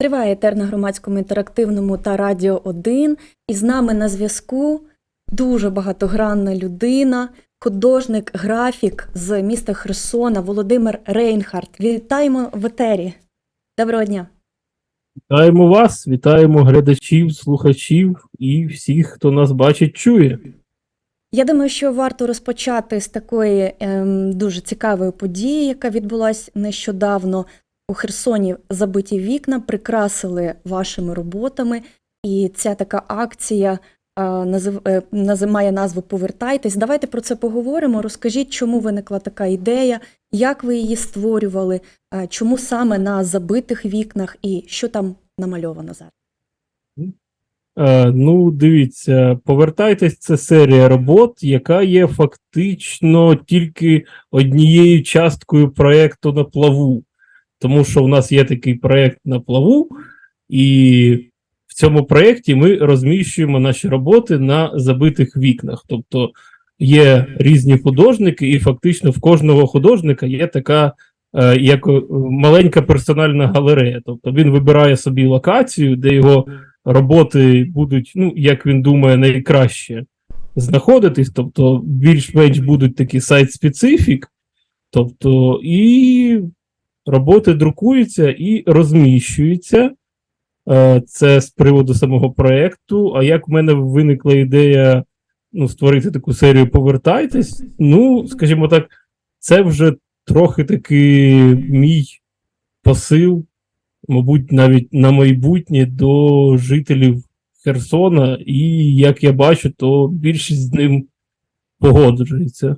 Триває етер на громадському інтерактивному та Радіо 1. І з нами на зв'язку дуже багатогранна людина, художник, графік з міста Херсона Володимир Рейнхард. Вітаємо в етері. Доброго дня. Вітаємо вас, вітаємо глядачів, слухачів і всіх, хто нас бачить, чує. Я думаю, що варто розпочати з такої ем, дуже цікавої події, яка відбулася нещодавно у Херсоні. Забиті вікна прикрасили вашими роботами, і ця така акція е, е, має назву Повертайтесь. Давайте про це поговоримо. Розкажіть, чому виникла така ідея, як ви її створювали, е, чому саме на забитих вікнах і що там намальовано зараз. Ну, дивіться, повертайтесь, це серія робот, яка є фактично тільки однією часткою проєкту на плаву. Тому що в нас є такий проєкт на плаву, і в цьому проєкті ми розміщуємо наші роботи на забитих вікнах. Тобто є різні художники, і фактично в кожного художника є така е, як е, маленька персональна галерея. Тобто він вибирає собі локацію, де його роботи будуть, ну, як він думає, найкраще знаходитись, тобто більш-менш будуть такі сайт-специфік, тобто і роботи друкуються і розміщуються. Е, Це з приводу самого проєкту. А як в мене виникла ідея ну, створити таку серію Повертайтесь, ну, скажімо так, це вже трохи таки мій посил мабуть, навіть на майбутнє до жителів Херсона, і як я бачу, то більшість з ним погоджується.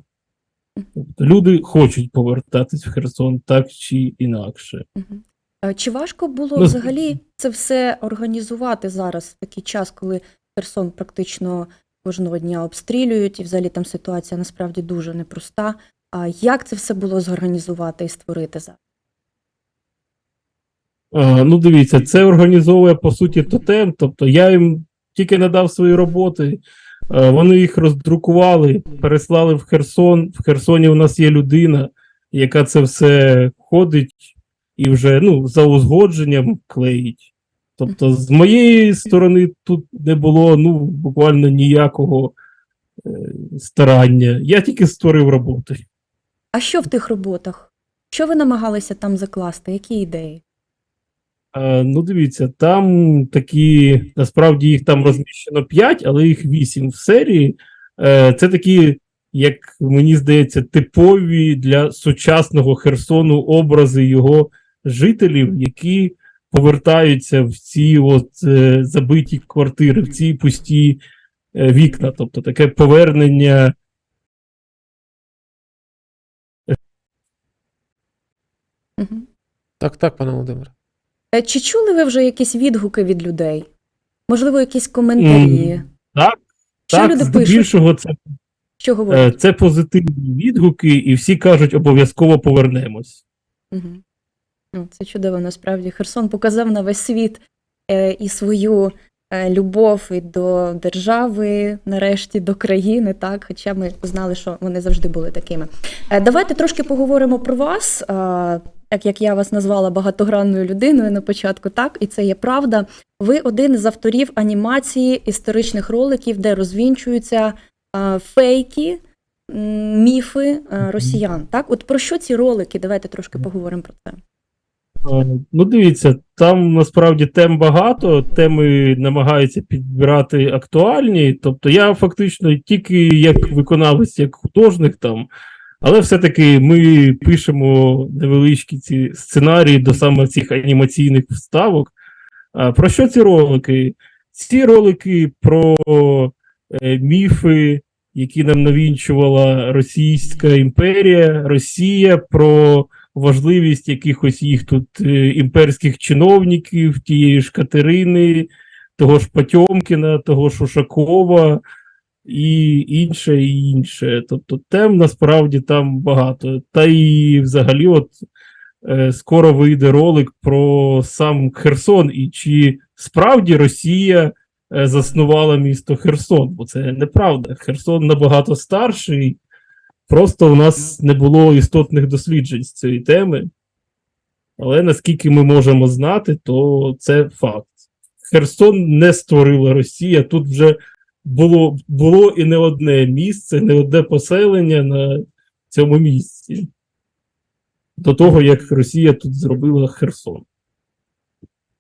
Тобто люди хочуть повертатись в Херсон так чи інакше. Е, Чи важко було Ну, взагалі це все організувати зараз в такий час, коли Херсон практично кожного дня обстрілюють, і взагалі там ситуація насправді дуже непроста. А як це все було зорганізувати і створити зараз? А, ну, дивіться, це організовує по суті тотем. Тобто я їм тільки надав свої роботи, е, вони їх роздрукували, переслали в Херсон. В Херсоні у нас є людина, яка це все ходить і вже ну, за узгодженням клеїть. Тобто, з моєї сторони тут не було ну, буквально ніякого е, старання. Я тільки створив роботи. А що в тих роботах? Що ви намагалися там закласти? Які ідеї? Е, Ну, дивіться, там такі, насправді їх там розміщено 5, але їх 8 в серії. Е, Це такі, як мені здається, типові для сучасного Херсону образи його жителів, які повертаються в ці от е, забиті квартири, в ці пусті вікна. Тобто таке повернення. Так, так, пане Володимире. Е, Чи чули ви вже якісь відгуки від людей? Можливо, якісь коментарі? М, так, Що так, люди пишуть? це Що? Е, Це позитивні відгуки, і всі кажуть, обов'язково повернемось. Ну, це чудово, насправді. Херсон показав на весь світ е, і свою е, любов і до держави, нарешті до країни, так, хоча ми знали, що вони завжди були такими. Е, давайте трошки поговоримо про вас. Е, так як я вас назвала багатогранною людиною на початку, так, і це є правда. Ви один з авторів анімації історичних роликів, де розвінчуються фейки, міфи росіян. Так, от про що ці ролики? Давайте трошки поговоримо про це. Ну, дивіться, там насправді тем багато, теми намагаються підбирати актуальні. Тобто я фактично тільки як виконавець, як художник там, але все-таки ми пишемо невеличкі ці сценарії до саме цих анімаційних вставок. А про що ці ролики? Ці ролики про е, міфи, які нам навінчувала Російська імперія, Росія, про важливість якихось їх тут е, імперських чиновників, тієї ж Катерини, того ж Потьомкіна, того ж Ушакова і інше, і інше. Тобто тем насправді там багато. Та і взагалі, от е, скоро вийде ролик про сам Херсон, і чи справді Росія е, заснувала місто Херсон, бо це неправда. Херсон набагато старший. Просто у нас не було істотних досліджень з цієї теми. Але наскільки ми можемо знати, то це факт. Херсон не створила Росія. Тут вже було, було і не одне місце, не одне поселення на цьому місці. До того, як Росія тут зробила Херсон.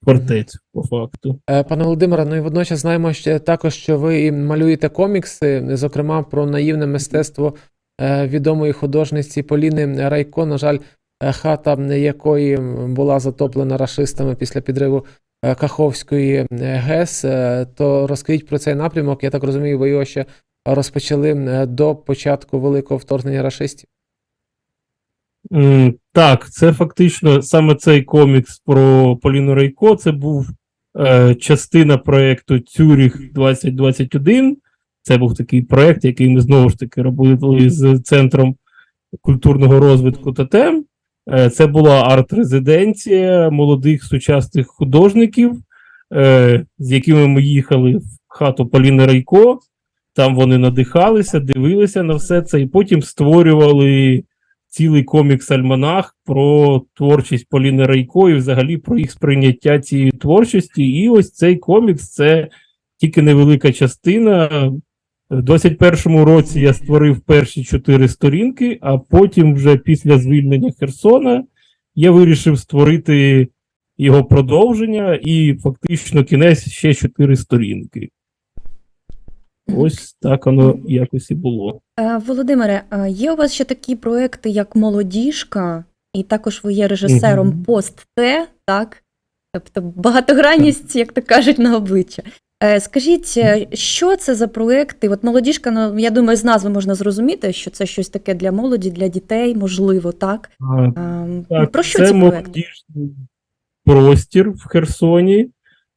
Фортецю, по факту. Е, Пане Володимире, ну і водночас знаємо ще також, що ви малюєте комікси, зокрема про наївне мистецтво е, відомої художниці Поліни Райко. На жаль, е, хата якої була затоплена рашистами після підриву Каховської е, ГЕС. Е, То розкажіть про цей напрямок. Я так розумію, ви його ще розпочали е, до початку великого вторгнення рашистів. Так, це фактично саме цей комікс про Поліну Рейко. Це був е, частина проєкту Цюріх 2021. Це був такий проєкт, який ми знову ж таки робили з Центром культурного розвитку ТТЕМ. Е, це була арт-резиденція молодих сучасних художників, е, з якими ми їхали в хату Поліни Рейко. Там вони надихалися, дивилися на все це, і потім створювали цілий комікс-альманах про творчість Поліни Райко і взагалі про їх сприйняття цієї творчості. І ось цей комікс це тільки невелика частина. В 21-му році я створив перші чотири сторінки, а потім, вже після звільнення Херсона, я вирішив створити його продовження і фактично кінець ще чотири сторінки. Ось так воно якось і було. Е, Володимире, є у вас ще такі проекти, як Молодіжка, і також ви є режисером Мгм. пост Т, так? Тобто багатогранність, як то кажуть, на обличчя. Е, Скажіть, е, що це за проекти? От молодіжка, ну я думаю, з назви можна зрозуміти, що це щось таке для молоді, для дітей, можливо, так? А, Ем, Так, Про що це ці проекти? простір в Херсоні,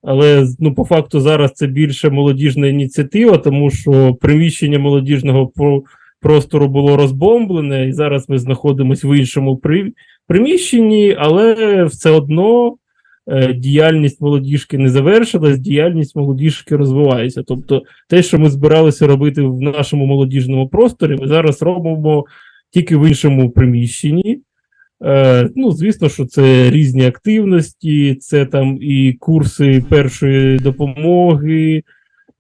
але ну, по факту зараз це більше молодіжна ініціатива, тому що приміщення молодіжного про- простору було розбомблене, і зараз ми знаходимося в іншому приміщенні, але все одно діяльність молодіжки не завершилась, діяльність молодіжки розвивається. Тобто, те, що ми збиралися робити в нашому молодіжному просторі, ми зараз робимо тільки в іншому приміщенні. Е, ну, звісно, що це різні активності, це там і курси першої допомоги,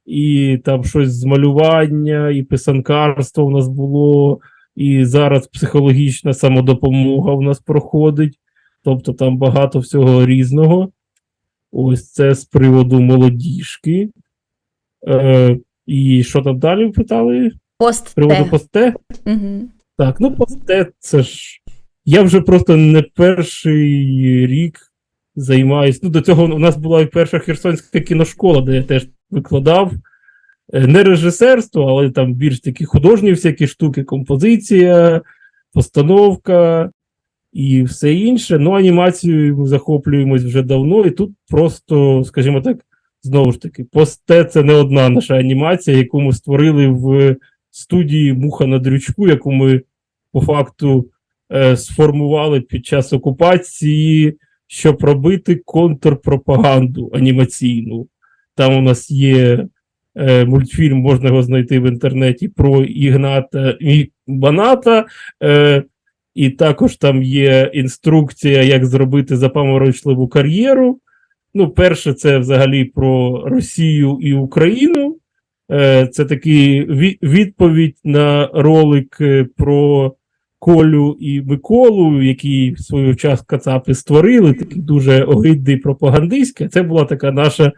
і там щось з малювання, і писанкарство у нас було, і зараз психологічна самодопомога у нас проходить. Тобто там багато всього різного. Ось це з приводу молодіжки. Е, і що там далі питали? З Пост приводу посте? Угу. Так, ну посте, це ж. Я вже просто не перший рік займаюсь. Ну, до цього у нас була і перша херсонська кіношкола, де я теж викладав. Е, Не режисерство, але там більш такі художні всякі штуки, композиція, постановка і все інше. Ну, анімацією ми захоплюємось вже давно, і тут просто, скажімо так, знову ж таки, посте це не одна наша анімація, яку ми створили в студії Муха на дрючку, яку ми по факту е, сформували під час окупації, щоб робити контрпропаганду анімаційну. Там у нас є е, мультфільм, можна його знайти в інтернеті про Ігната і Баната. Е, і також там є інструкція, як зробити запаморочливу кар'єру. Ну, перше, це взагалі про Росію і Україну. Е, Це такий відповідь на ролик е, про Колю і Миколу, які в свою час Кацапи створили, такий дуже огидний пропагандистський. Це була така наша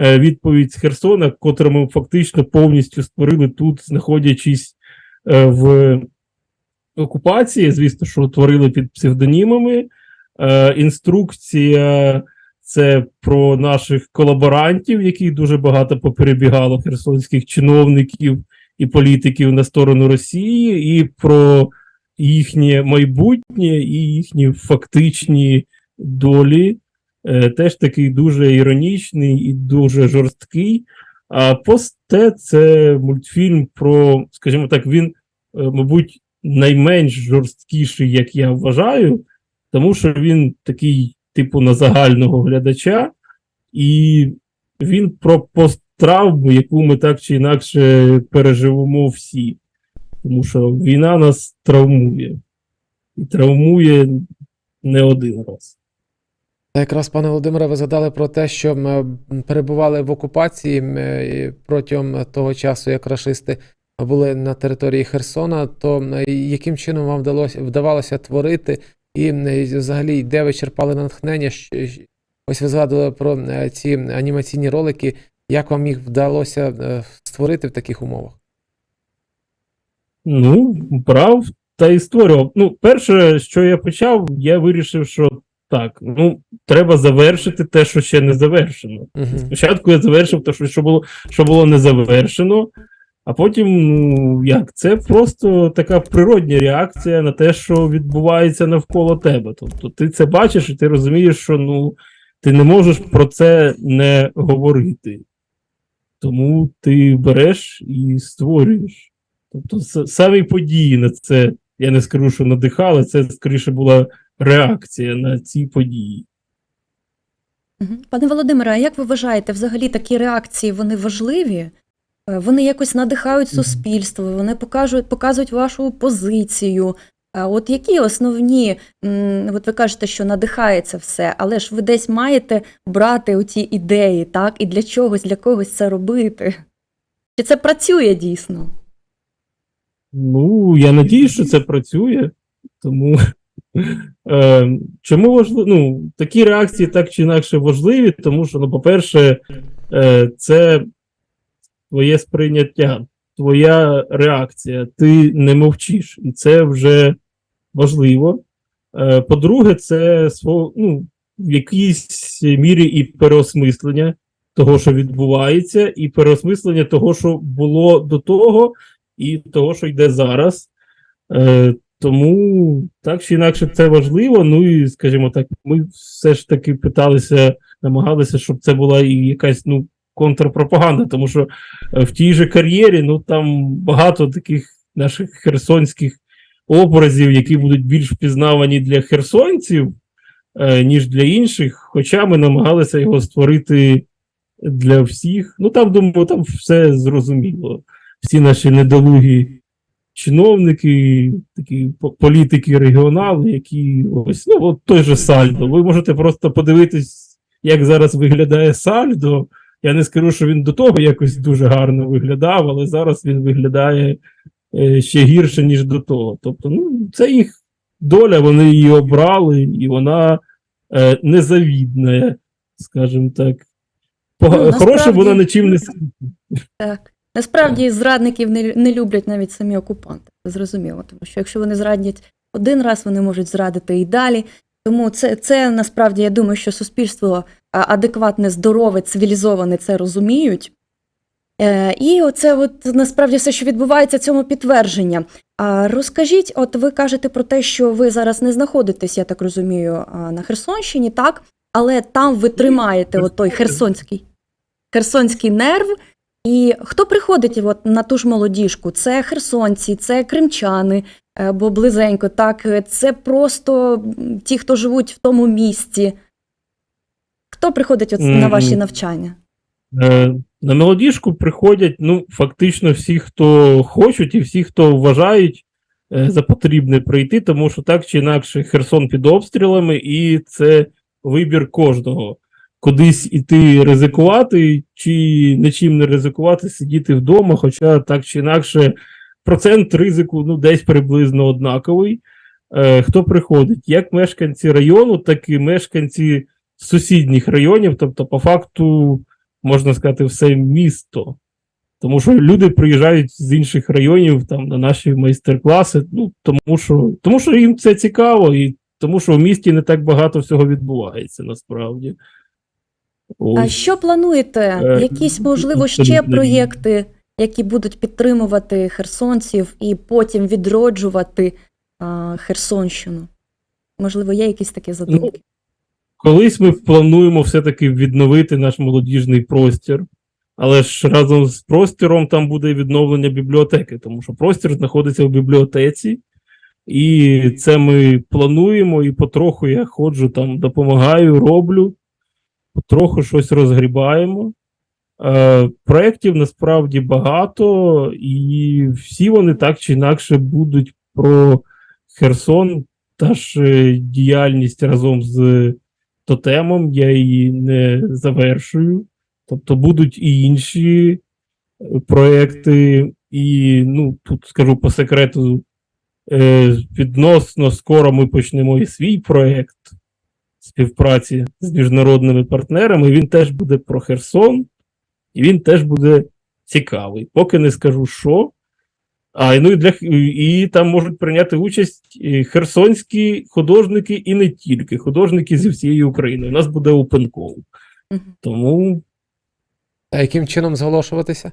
е, відповідь з Херсона, котру ми фактично повністю створили тут, знаходячись в окупації. Звісно, що творили під псевдонімами. Е, Інструкція це про наших колаборантів, яких дуже багато поперебігало херсонських чиновників і політиків на сторону Росії, і про їхнє майбутнє і їхні фактичні долі. Е, теж такий дуже іронічний і дуже жорсткий. А посте це мультфільм про, скажімо так, він, е, мабуть, найменш жорсткіший, як я вважаю, тому що він такий, типу, на загального глядача, і він про посттравму, яку ми так чи інакше переживемо всі. Тому що війна нас травмує. І травмує не один раз. Якраз, пане Володимире, ви згадали про те, що м, перебували в окупації протягом того часу, як рашисти були на території Херсона, то яким чином вам вдалося вдавалося творити, і взагалі де ви черпали натхнення? Ось ви згадували про ці анімаційні ролики. Як вам їх вдалося е, створити в таких умовах? Ну, брав та і створював. Ну, перше, що я почав, я вирішив, що так, ну, треба завершити те, що ще не завершено. Угу. Спочатку я завершив те, що, було, що було не завершено, а потім, ну як, це просто така природня реакція на те, що відбувається навколо тебе. Тобто ти це бачиш і ти розумієш, що ну, ти не можеш про це не говорити. Тому ти береш і створюєш. Тобто, самі події на це, я не скажу, що надихали, це скоріше була реакція на ці події. Пане Володимире, а як ви вважаєте, взагалі такі реакції вони важливі? Е, Вони якось надихають суспільство, вони покажуть, показують вашу позицію. А от які основні, от ви кажете, що надихається все, але ж ви десь маєте брати оті ідеї, так? І для чогось, для когось це робити? Чи це працює дійсно? Ну, я надію, що це працює. Тому е, чому важливо? Ну, такі реакції так чи інакше важливі, тому що, ну, по-перше, е, це твоє сприйняття, твоя реакція. Ти не мовчиш, і це вже важливо. Е, по-друге, це сво, ну, в якійсь мірі і переосмислення того, що відбувається, і переосмислення того, що було до того, і того, що йде зараз. Е, тому так чи інакше це важливо. Ну і скажімо так, ми все ж таки питалися, намагалися, щоб це була і якась ну, контрпропаганда, тому що е, в тій же кар'єрі ну там багато таких наших херсонських образів, які будуть більш впізнавані для херсонців, е, ніж для інших. Хоча ми намагалися його створити для всіх. Ну там думаю, там все зрозуміло всі наші недолугі чиновники, такі політики, регіонали, які ось ну от той же Сальдо. Ви можете просто подивитись, як зараз виглядає Сальдо. Я не скажу, що він до того якось дуже гарно виглядав, але зараз він виглядає е, ще гірше, ніж до того. Тобто, ну, це їх доля, вони її обрали, і вона е, незавідна, скажімо так. Ну, Хороше вона нічим не Так. Насправді зрадників не, не люблять навіть самі окупанти. Це зрозуміло, тому що якщо вони зрадять один раз, вони можуть зрадити і далі. Тому це, це насправді я думаю, що суспільство адекватне, здорове, цивілізоване це розуміють. Е, і оце от насправді все, що відбувається, цьому підтвердження. А розкажіть, от ви кажете про те, що ви зараз не знаходитесь, я так розумію, на Херсонщині, так? Але там ви тримаєте от той херсонський, херсонський нерв. І хто приходить от на ту ж молодіжку? Це херсонці, це кримчани, е, бо близенько, так, е, це просто ті, хто живуть в тому місті. Хто приходить от на ваші навчання? Е, На молодіжку приходять ну, фактично всі, хто хочуть, і всі, хто вважають е, за потрібне прийти, тому що так чи інакше Херсон під обстрілами, і це вибір кожного. Кудись іти ризикувати, чи нічим не ризикувати, сидіти вдома, хоча так чи інакше процент ризику ну, десь приблизно однаковий. Е, Хто приходить? Як мешканці району, так і мешканці сусідніх районів, тобто, по факту можна сказати, все місто. Тому що люди приїжджають з інших районів там на наші майстер-класи, ну тому що, тому що їм це цікаво, і тому що в місті не так багато всього відбувається насправді. А що плануєте? Е, Якісь, можливо, ще проєкти, які будуть підтримувати херсонців і потім відроджувати а, Херсонщину? Можливо, є якісь такі задумки? Колись ми плануємо все-таки відновити наш молодіжний простір, але ж разом з простіром там буде відновлення бібліотеки, тому що простір знаходиться в бібліотеці, і це ми плануємо, і потроху я ходжу там, допомагаю, роблю, потроху щось розгрібаємо. Е, проєктів насправді багато, і всі вони так чи інакше будуть про Херсон, та ж е, діяльність разом з тотемом, я її не завершую. Тобто будуть і інші е, проекти, і ну, тут скажу по секрету, е, відносно скоро ми почнемо і свій проект співпраці з міжнародними партнерами. Він теж буде про Херсон, і він теж буде цікавий. Поки не скажу, що. А ну і для і там можуть прийняти участь херсонські художники, і не тільки художники зі всієї України. У нас буде open call. Тому А яким чином зголошуватися?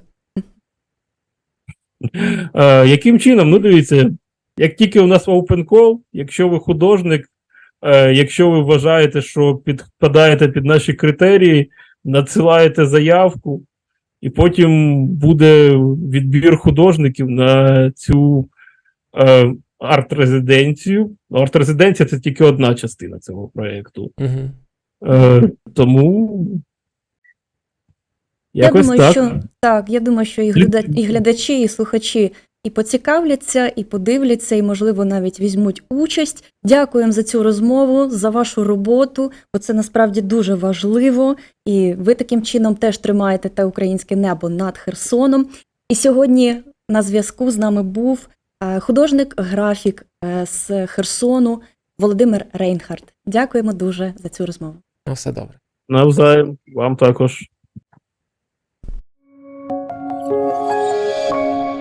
Е, яким чином? Ну, дивіться, як тільки у нас open call, якщо ви художник, е, якщо ви вважаєте, що підпадаєте під наші критерії, надсилаєте заявку, і потім буде відбір художників на цю е, арт-резиденцію. Арт-резиденція це тільки одна частина цього проєкту. Угу. Е, тому. Я думаю, так. що так, я думаю, що і, гляда... і глядачі, і слухачі і поцікавляться, і подивляться, і, можливо, навіть візьмуть участь. Дякуємо за цю розмову, за вашу роботу, бо це насправді дуже важливо. І ви таким чином теж тримаєте те українське небо над Херсоном. І сьогодні на зв'язку з нами був е, художник, графік е, з Херсону Володимир Рейнхард. Дякуємо дуже за цю розмову. Ну, все добре. Навзаєм, вам також.